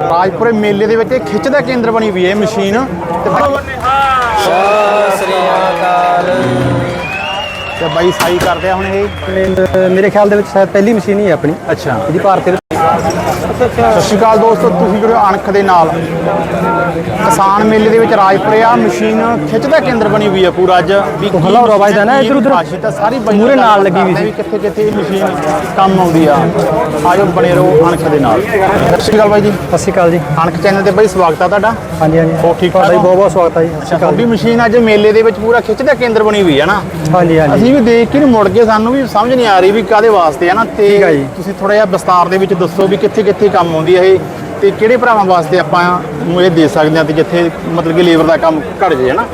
ਰਾਜਪੁਰੇ ਮੇਲੇ ਦੇ ਵਿੱਚ ਇਹ ਖਿੱਚ ਦਾ ਕੇਂਦਰ ਬਣੀ ਹੈ ਇਹ ਮਸ਼ੀਨ। ਤੇ ਤੇ ਬਾਈ ਸਾਈ ਕਰਦੇ ਆ ਹੁਣ ਇਹ। ਮੇਰੇ ਖਿਆਲ ਦੇ ਵਿੱਚ ਸ਼ਾਇਦ ਪਹਿਲੀ ਮਸ਼ੀਨ ਹੀ ਹੈ ਆਪਣੀ। ਅੱਛਾ। ਜਿਹਦੀ ਭਾਰਤ ਦੇ ਸਤਿ ਸ਼੍ਰੀ ਅਕਾਲ ਦੋਸਤੋ ਤੁਸੀਂ ਜੁੜੇ ਅਣਖ ਦੇ ਨਾਲ। ਕਿਸਾਨ ਮੇਲੇ ਦੇ ਵਿੱਚ ਰਾਜਪੁਰੇ ਆ ਮਸ਼ੀਨ ਖਿੱਚ ਦਾ ਕੇਂਦਰ ਬਣੀ ਹੋਈ ਹੈ ਪੂਰਾ ਅੱਜ। ਵੀ ਹਲਾ ਹੋਰ ਆਵਾਜ਼ ਦਾ ਨਾ, ਇੱਧਰ ਉੱਧਰ? ਰਾਸ਼ੀ ਤਾਂ ਸਾਰੀ ਬਾਈ ਮੂਹਰੇ ਨਾਲ ਲੱਗੀ ਹੋਈ ਸੀ। ਕਿੱਥੇ ਕਿੱਥੇ ਇਹ ਮਸ਼ੀਨ ਕੰਮ ਆਉਂਦੀ ਆ। ਆਜੋ ਬਣੇ ਰਹੋ ਅਣਖ ਦੇ ਨਾਲ। ਸਤਿ ਸ਼੍ਰੀ ਅਕਾਲ ਬਾਈ ਜੀ। ਸਤਿ ਸ਼੍ਰੀ ਅਕਾਲ ਜੀ। ਅਣਖ ਚੈਨਲ ਤੇ ਬਾਈ ਸਵਾਗਤ ਆ ਤੁਹਾਡਾ। ਹਾਂਜੀ ਹਾਂਜੀ। ਹੋਰ ਠੀਕ ਠਾਕ ਹੋ? ਬਹੁਤ ਬਹੁਤ ਸਵਾਗਤ ਹੈ ਜੀ। ਸਤਿ ਸ਼੍ਰੀ ਅਕਾਲ ਤੁਹਾਡੀ ਮਸ਼ੀਨ ਅੱਜ ਮੇਲੇ ਦੇ ਵਿੱਚ ਪੂਰਾ ਖਿੱਚ ਦਾ ਕੇਂਦਰ ਬਣੀ ਹੋਈ ਹੈ ਨਾ? ਹਾਂਜੀ ਹਾਂਜੀ। ਅਸੀਂ ਵੀ ਦੇਖ ਕੇ ਮੁੜ ਕੇ ਸਾਨੂੰ ਵੀ ਸਮਝ ਨਹੀਂ ਆ ਰਹੀ ਵੀ ਕਾਦੇ ਵਾਸਤੇ ਹੈ ਨਾ। ਤੇ। ਤੁਸੀਂ ਥੋੜਾ ਜਿਹਾ ਵਿਸਤਾਰ ਦੇ ਵਿੱਚ ਦੱਸੋ ਵੀ ਕਿੱਥੇ ਕਿੱਥੇ ਕੰਮ ਆਉਂਦੀ ਹੈ ਇਹ ਤੇ ਕਿਹੜੇ ਭਰਾਵਾਂ ਵਾਸਤੇ ਆਪਾਂ ਨੂੰ ਇਹ ਦੇ ਸਕਦੇ ਹਾਂ ਤੇ ਜਿੱਥੇ ਮਤਲਬ ਕਿ ਲੇਬਰ ਦਾ ਕੰਮ ਘਟ ਜੇ ਹੈ ਨਾ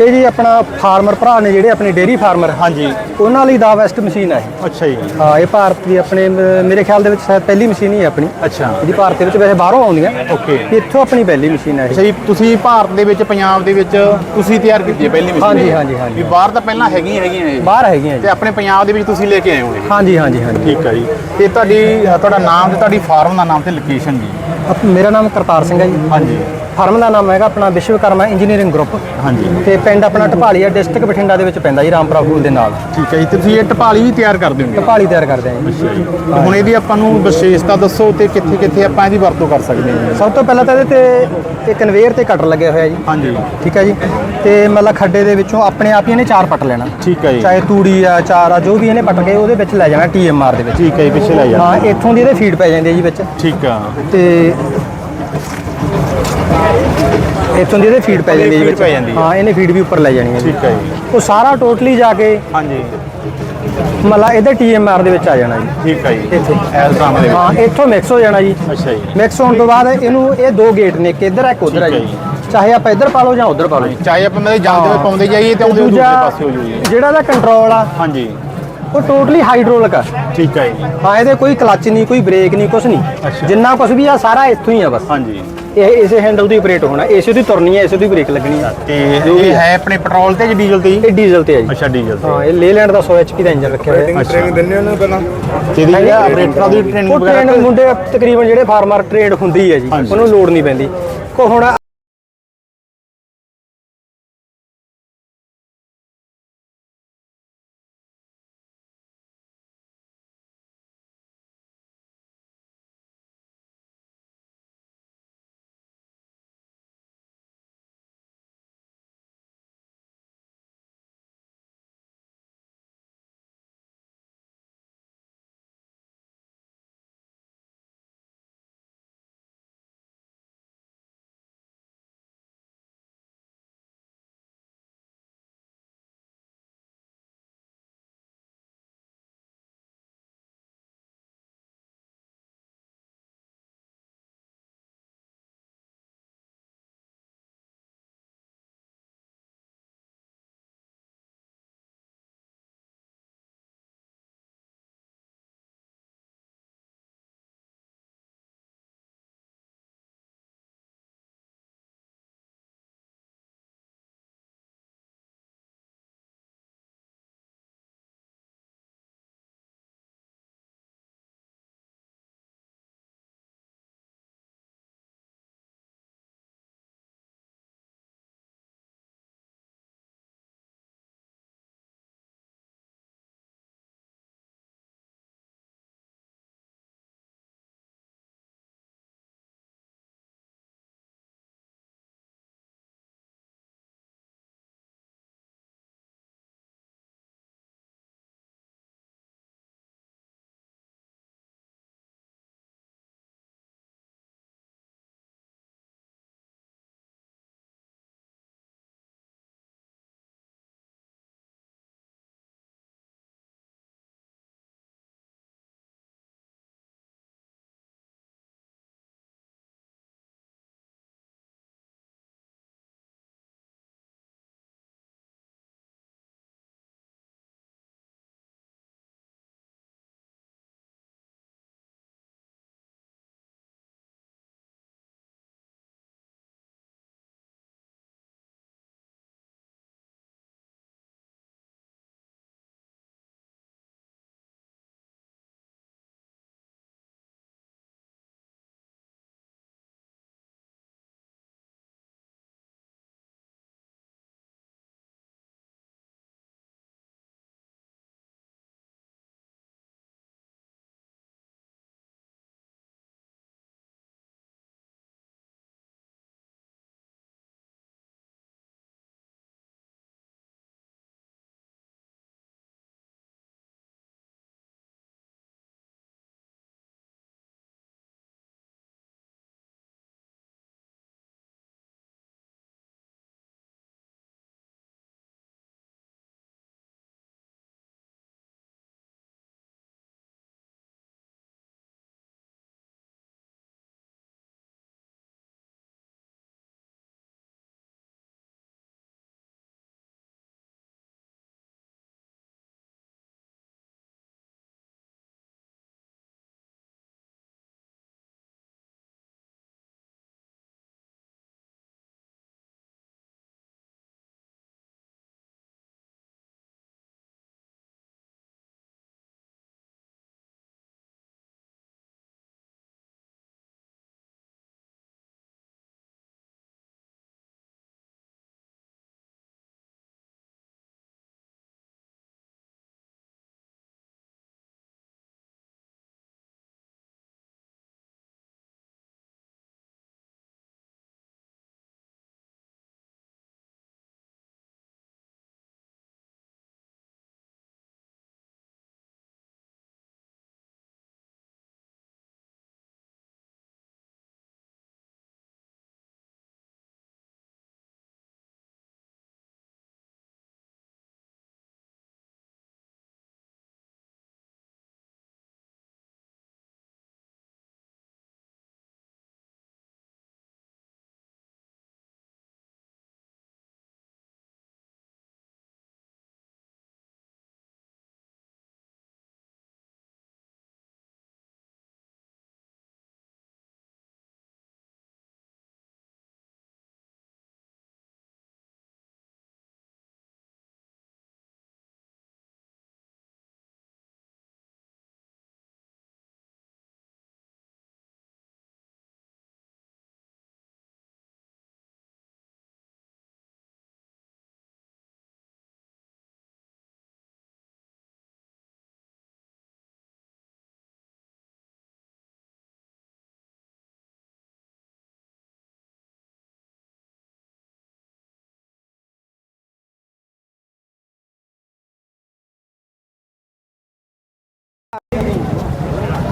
ਇਹ ਜੀ ਆਪਣਾ ਫਾਰਮਰ ਭਰਾ ਨੇ ਜਿਹੜੇ ਆਪਣੇ ਡੇਰੀ ਫਾਰਮਰ ਹਾਂਜੀ। ਉਹਨਾਂ ਲਈ ਦਾ ਵੈਸਟ ਮਸ਼ੀਨ ਹੈ। ਅੱਛਾ ਜੀ। ਹਾਂ ਇਹ ਭਾਰਤ ਦੀ ਆਪਣੇ ਮ- ਮੇਰੇ ਖਿਆਲ ਦੇ ਵਿੱਚ ਸ਼ਾਇਦ ਪਹਿਲੀ ਮਸ਼ੀਨ ਹੀ ਹੈ ਆਪਣੀ। ਅੱਛਾ। ਜਿਹਦੀ ਭਾਰਤ ਦੇ ਵਿੱਚ ਵੈਸੇ ਬਾਹਰੋਂ ਆਉਂਦੀਆਂ। ਓਕੇ। ਇੱਥੋਂ ਆਪਣੀ ਪਹਿਲੀ ਮਸ਼ੀਨ ਹੈ ਇਹ। ਅੱਛਾ ਜੀ ਤੁਸੀਂ ਭਾਰਤ ਦੇ ਵਿੱਚ ਪੰਜਾਬ ਦੇ ਵਿੱਚ ਤੁਸੀਂ ਤਿਆਰ ਕੀਤੀ ਹੈ ਪਹਿਲੀ ਮਸ਼ੀਨ। ਹਾਂਜੀ, ਹਾਂਜੀ, ਹਾਂਜੀ। ਵੀ ਬਾਹਰ ਤਾਂ ਪਹਿਲਾਂ ਹੈਗੀਆਂ ਹੈਗੀਆਂ ਇਹ। ਬਾਹਰ ਹੈਗੀਆਂ ਤੇ ਜੀ ਆਪਣੇ ਪੰਜਾਬ ਦੇ ਵਿੱਚ ਤੁਸੀਂ ਲੈ ਕੇ ਆਏ ਹੋ ਇਹ। ਹਾਂਜੀ ਹਾਂਜੀ ਹਾਂਜੀ। ਠੀਕ ਹੈ ਜੀ। ਤੇ ਤੁਹਾਡੀ ਤੁਹਾਡਾ ਨਾਮ ਤੇ ਤੁਹਾਡੀ ਫਾਰਮ ਦਾ ਨਾਮ ਤੇ ਲੋਕੇਸ਼ਨ ਜੀ ਅਪ- ਮੇਰਾ ਨਾਮ ਕਰਤਾਰ ਸਿੰਘ ਹੈ ਜੀ। ਹਾਂਜੀ। ਫਰਮ ਦਾ ਨਾਮ ਹੈਗਾ ਆਪਣਾ ਵਿਸ਼ਵਕਰਮਾ ਇੰਜੀਨੀਅਰਿੰਗ ਗਰੁੱਪ। ਹਾਂਜੀ। ਤੇ ਪਿੰਡ ਆਪਣਾ ਢਪਾਲੀਆ ਡਿਸਟ੍ਰਿਕਟ ਬਠਿੰਡਾ ਦੇ ਵਿੱਚ ਪੈਂਦਾ ਜੀ ਰਾਮਪੁਰਾ ਫੂਲ ਦੇ ਨਾਲ। ਠੀਕ ਹੈ ਜੀ ਤੁਸੀਂ ਇਹ ਟਪਾਲੀ ਵੀ ਤਿਆਰ ਕਰਦੇ ਹੋਗੇ ਢਪਾਲੀ ਤਿਆਰ ਕਰਦੇ ਹਾਂ ਜੀ। ਤੇ ਹੁਣ ਇਹਦੀ ਆਪਾਂ ਨੂੰ ਵਿਸ਼ੇਸ਼ਤਾ ਦੱਸੋ ਤੇ ਕਿੱਥੇ ਕਿੱਥੇ ਆਪਾਂ ਇਹਦੀ ਵਰਤੋਂ ਕਰ ਸਕਦੇ ਹਾਂ ਸਭ ਤੋਂ ਪਹਿਲਾਂ ਤਾਂ ਇਹਦੇ ਤੇ ਇਹ ਕਨਵੇਅਰ ਤੇ ਕਟਰ ਲੱਗਿਆ ਹੋਇਆ ਜੀ। ਹਾਂਜੀ। ਠੀਕ ਹੈ ਜੀ। ਤੇ ਮਤਲਬ ਖੱਡੇ ਦੇ ਵਿੱਚੋਂ ਆਪਣੇ ਆਪ ਹੀ ਇਹਨੇ ਚਾਰ ਪੱਟ ਲੈਣਾ। ਠੀਕ ਹੈ ਜੀ। ਚਾਹੇ ਤੂੜੀ ਆ ਚਾਰ ਆ ਜੋ ਵੀ ਇਹਨੇ ਪੱਟ ਕੇ ਉਹਦੇ ਵਿੱਚ ਲੈ ਜਾਣਾ ਟੀਐਮਆਰ ਦੇ ਵਿੱਚ। ਠੀਕ ਹੈ ਜੀ ਪਿੱਛੇ ਲੈ ਜਾ ਹਾਂ ਇੱਥੋਂ ਦੀ ਇਹਦੇ ਫੀਡ ਪੈ ਜਾਂਦੀ ਹੈ ਜੀ ਵਿੱਚ। ਠੀਕ ਆ। ਤੇ ਇੱਥੋਂ ਦੀ ਇਹਦੇ ਫੀਡ ਪੈ ਜਾਂਦੀ ਹੈ ਵਿੱਚ। ਹੈ। ਇਹਨੇ ਫੀਡ ਵੀ ਉੱਪਰ ਲੈ ਜਾਣੀ ਹੈ ਠੀਕ ਹੈ ਜੀ। ਉਹ ਸਾਰਾ ਟੋਟਲੀ ਜਾ ਕੇ ਹਾਂਜੀ। ਮਤਲਬ ਇਹਦੇ ਟੀਐਮਆਰ ਦੇ ਵਿੱਚ ਆ ਜਾਣਾ ਜੀ। ਠੀਕ ਹੈ ਜੀ। ਇੱਥੇ। ਐਸ ਡਰਮ ਦੇ ਵਿੱਚ। ਹਾਂ ਇੱਥੋਂ ਮਿਕਸ ਹੋ ਜਾਣਾ ਜੀ। ਅੱਛਾ ਜੀ। ਮਿਕਸ ਹੋਣ ਤੋਂ ਬਾਅਦ ਇਹਨੂੰ ਇਹ ਦੋ ਗੇਟ ਨੇ ਇੱਕ ਇੱਧਰ ਇੱਕ ਉੱਧਰ ਹੈ ਜੀ। ਚਾਹੇ ਆਪਾਂ ਇੱਧਰ ਪਾ ਲਓ ਜਾਂ ਉੱਧਰ ਪਾ ਲਓ। ਚਾਹੇ ਆਪਾਂ ਮੇਰੇ ਜਾਂਦੇ ਹੋਏ ਪਾਉਂਦੇ ਜਾਈਏ ਤੇ ਹੋਏ ਦੂਸਰੇ ਪਾਸੇ ਹੋ ਜਾਈਏ। ਜਿਹੜਾ ਦਾ ਕੰਟਰੋਲ ਆ ਹਾਂਜੀ। ਉਹ ਟੋਟਲੀ ਹਾਈਡ੍ਰੋਲਿਕ ਆ। ਠੀਕ ਹੈ ਜੀ। ਹਾਂ ਇਹਦੇ ਕੋਈ ਕਲੱਚ ਨਹੀਂ ਕੋਈ ਬ੍ਰੇਕ ਨਹੀਂ ਕੁਝ। ਨਹੀਂ। ਜਿੰਨਾ ਕੁਝ ਵੀ ਆ ਸਾਰਾ ਇੱਥੋਂ ਹੀ ਆ ਬਸ। ਹਾਂਜੀ। ਇਹ ਇਸੇ ਹੈਂਡਲ ਤੋਂ ਹੀ ਆਪਰੇਟ ਹੋਣਾ ਇਸੇ ਦੀ ਤੁਰਨੀ ਹੈ ਇਸੇ ਦੀ ਬ੍ਰੇਕ ਲੱਗਣੀ ਆ ਤੇ ਇਹ ਹੈ ਆਪਣੇ ਪੈਟਰੋਲ ਤੇ ਜਾਂ ਡੀਜ਼ਲ ਤੇ ਜੀ? ਇਹ ਡੀਜ਼ਲ ਤੇ ਆ ਜੀ। ਅੱਛਾ ਡੀਜ਼ਲ ਤੇ। ਹਾਂ ਇਹ ਲੇਲੈਂਡ ਦਾ 100 HP ਦਾ ਇੰਜਨ ਰੱਖਿਆ ਹੋਇਆ। ਹੈ ਟ੍ਰੇਨਿੰਗ ਦਿੰਦੇ ਉਹਨਾਂ ਪਹਿਲਾਂ? ਤੇ ਇਹਦੀ ਆਪਰੇਟਰਾਂ ਦੀ ਟ੍ਰੇਨਿੰਗ ਉਹ ਵਗੈਰਾ ਟ੍ਰੇਨ ਮੁੰਡੇ ਤਕਰੀਬਨ ਜਿਹੜੇ ਫਾਰਮਰ ਟ੍ਰੇਡ ਹੁੰਦੀ ਹੈ ਜੀ। ਉਹਨੂੰ ਲੋਡ ਨਹੀਂ ਪੈਂਦੀ। ਕੋ ਹੁਣ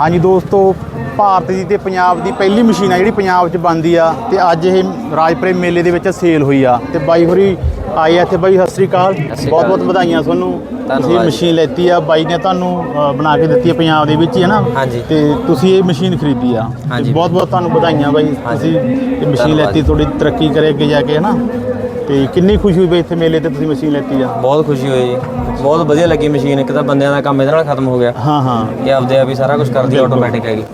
ਹਾਂਜੀ ਦੋਸਤੋ ਭਾਰਤ ਦੀ ਤੇ ਪੰਜਾਬ ਦੀ ਪਹਿਲੀ ਮਸ਼ੀਨ ਆ ਜਿਹੜੀ ਪੰਜਾਬ 'ਚ ਬਣਦੀ ਆ ਤੇ ਅੱਜ ਇਹ ਰਾਜਪੁਰੇ ਮੇਲੇ ਦੇ ਵਿੱਚ ਸੇਲ ਹੋਈ ਆ ਤੇ ਬਾਈ ਹੋਰੀ ਆਏ ਆ ਇੱਥੇ ਬਾਈ ਸਤਿ ਸ੍ਰੀ ਅਕਾਲ ਬਹੁਤ ਬਹੁਤ ਵਧਾਈਆਂ ਤੁਹਾਨੂੰ ਤੁਸੀਂ। ਮਸ਼ੀਨ ਲੈਤੀ ਆ ਬਾਈ ਨੇ ਤੁਹਾਨੂੰ ਬਣਾ ਕੇ ਦਿੱਤੀ ਆ ਪੰਜਾਬ ਦੇ ਵਿੱਚ ਹੀ ਹੈ ਨਾ। ਤੇ ਤੁਸੀਂ ਇਹ ਮਸ਼ੀਨ ਖਰੀਦੀ ਆ। ਬਹੁਤ ਬਹੁਤ ਤੁਹਾਨੂੰ ਵਧਾਈਆਂ ਬਾਈ। ਤੁਸੀਂ ਇਹ ਮਸ਼ੀਨ। ਲੈਤੀ ਥੋੜੀ ਤਰੱਕੀ ਕਰੇ ਅੱਗੇ ਜਾ ਕੇ ਹੈ ਨਾ ਤੇ ਕਿੰਨੀ ਖੁਸ਼ੀ ਹੋਈ ਬਈ ਇੱਥੇ ਮੇਲੇ ਤੇ ਤੁਸੀਂ ਮਸ਼ੀਨ ਲੈਤੀ ਆ? ਬਹੁਤ ਖੁਸ਼ੀ ਹੋਈ ਜੀ। ਬਹੁਤ ਵਧੀਆ ਲੱਗੀ ਮਸ਼ੀਨ ਇੱਕ ਤਾਂ ਬੰਦਿਆਂ ਦਾ ਕੰਮ ਇਹਦੇ ਨਾਲ ਖਤਮ ਹੋ ਗਿਆ। ਹਾਂ ਹਾਂ। ਇਹ ਆਪਦੇ ਆਪ ਹੀ ਸਾਰਾ ਕੁਝ ਕਰਦੀ ਆਟੋਮੈਟਿਕ ਹੈਗੀ।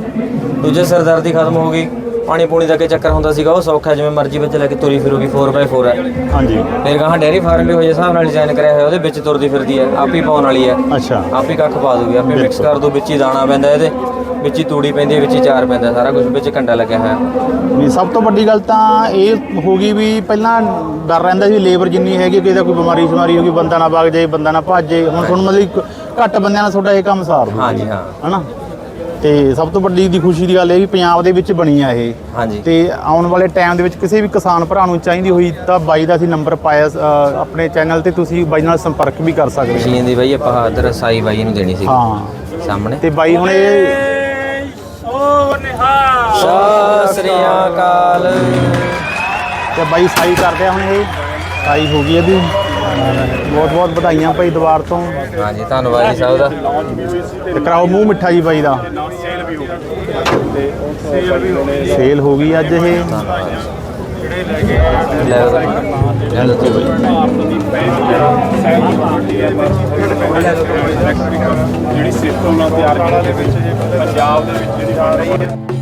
ਦੂਜੇ ਸਰਦਰਦੀ ਖਤਮ ਹੋ ਗਈ। ਪਾਣੀ ਪੂਣੀ ਦਾ ਕੀ ਚੱਕਰ ਹੁੰਦਾ ਸੀਗਾ ਉਹ ਸੌਖਾ ਜਿਵੇਂ ਮਰਜ਼ੀ ਵਿੱਚ ਲੈ ਕੇ ਤੁਰੀ ਫਿਰੂਗੀ 4x4 ਹੈ। ਹਾਂਜੀ। ਫਿਰ ਗਾਹਾਂ ਡੇਅਰੀ ਫਾਰਮ ਵੀ ਹੋਏ ਹਿਸਾਬ ਨਾਲ ਡਿਜ਼ਾਈਨ ਕਰਿਆ ਹੋਇਆ ਉਹਦੇ ਵਿੱਚ ਤੁਰਦੀ ਫਿਰਦੀ ਹੈ ਆਪ ਹੀ ਪਾਉਣ ਵਾਲੀ ਹੈ। ਅੱਛਾ। ਆਪ ਹੀ ਕੱਖ ਪਾ ਦੂਗੀ ਆਪੇ ਮਿਕਸ ਕਰ ਦੋ ਵਿੱਚ ਹੀ ਦਾਣਾ ਪੈਂਦਾ ਇਹਦੇ। ਵਿੱਚ ਹੀ ਤੂੜੀ ਪੈਂਦੀ ਹੈ ਵਿੱਚ ਹੀ ਚਾਰ ਪੈਂਦਾ ਸਾਰਾ ਕੁਝ ਵਿੱਚ ਕੰਡਾ ਲੱਗਿਆ ਹੋਇਆ। ਵੀ ਸਭ ਤੋਂ ਵੱਡੀ ਗੱਲ ਤਾਂ ਇਹ ਹੋ ਗਈ ਵੀ ਪਹਿਲਾਂ ਡਰ ਰਹਿੰਦਾ ਸੀ ਲੇਬਰ ਜਿੰਨੀ ਹੈਗੀ ਕਿ ਇਹਦਾ ਕੋਈ ਬਿਮਾਰੀ ਸ਼ਮਾਰੀ ਹੋ ਗਈ ਬੰਦਾ ਨਾ ਵਗ ਜਾਏ ਬੰਦਾ ਨਾ ਭੱਜ। ਜਾਏ ਹੁਣ ਤੁਹਾਨੂੰ ਮਤਲਬ ਘੱਟ ਬੰਦਿਆਂ ਨਾਲ ਤੁਹਾਡਾ ਇਹ ਕੰਮ ਸਾਰ ਦੂ ਹਾਂਜੀ ਹਾਂ। ਹਨਾ? ਤੇ ਸਭ ਤੋਂ ਵੱਡੀ ਦੀ ਖੁਸ਼ੀ ਦੀ ਗੱਲ ਇਹ ਵੀ ਪੰਜਾਬ ਦੇ ਵਿੱਚ ਬਣੀ ਆ ਇਹ। ਹਾਂਜੀ। ਤੇ ਆਉਣ ਵਾਲੇ ਟਾਈਮ ਦੇ ਵਿੱਚ ਕਿਸੇ ਵੀ ਕਿਸਾਨ ਭਰਾ ਨੂੰ ਚਾਹੀਦੀ ਹੋਈ ਤਾਂ ਬਾਈ ਦਾ ਅਸੀਂ ਨੰਬਰ ਪਾਇਆ ਅ, ਆਪਣੇ ਚੈਨਲ ਤੇ ਤੁਸੀਂ ਬਾਈ ਨਾਲ ਸੰਪਰਕ ਵੀ ਕਰ ਸਕਦੇ ਹੋ। ਮਸ਼ੀਨ ਦੀ ਬਈ ਆਪਾਂ ਹਾਜ਼ਰ ਸਾਈ ਬਾਈ ਨੂੰ ਦੇਣੀ ਸੀ। ਹਾਂ। ਸਾਹਮਣੇ। ਤੇ ਬਾਈ ਹੁਣ ਇਹ ਸਤਿ ਸ੍ਰੀ ਅਕਾਲ। ਤੇ ਬਾਈ ਸਾਈ ਕਰਦੇ ਆ ਹੁਣ ਇਹ। ਸਾਈ ਹੋ ਗਈ ਇਹਦੀ। ਬਹੁਤ ਬਹੁਤ ਵਧਾਈਆਂ ਭਾਈ ਦੁਬਾਰ ਤੋਂ। ਹਾਂਜੀ ਧੰਨਵਾਦ ਜੀ ਸਭ ਦਾ। ਤੇ ਕਰਾਓ ਮੂੰਹ ਮਿੱਠਾ ਜੀ ਬਾਈ ਦਾ। ਸੇਲ ਹੋ ਗਈ। ਅੱਜ ਇਹ। ਜਿਹੜੀ ਸਿਸਟਮ ਨਾਲ ਤਿਆਰ ਕਰਨ ਦੇ ਵਿੱਚ ਪੰਜਾਬ ਦੇ ਵਿੱਚ ਜਿਹੜੀ ਬਣ ਰਹੀ ਹੈ।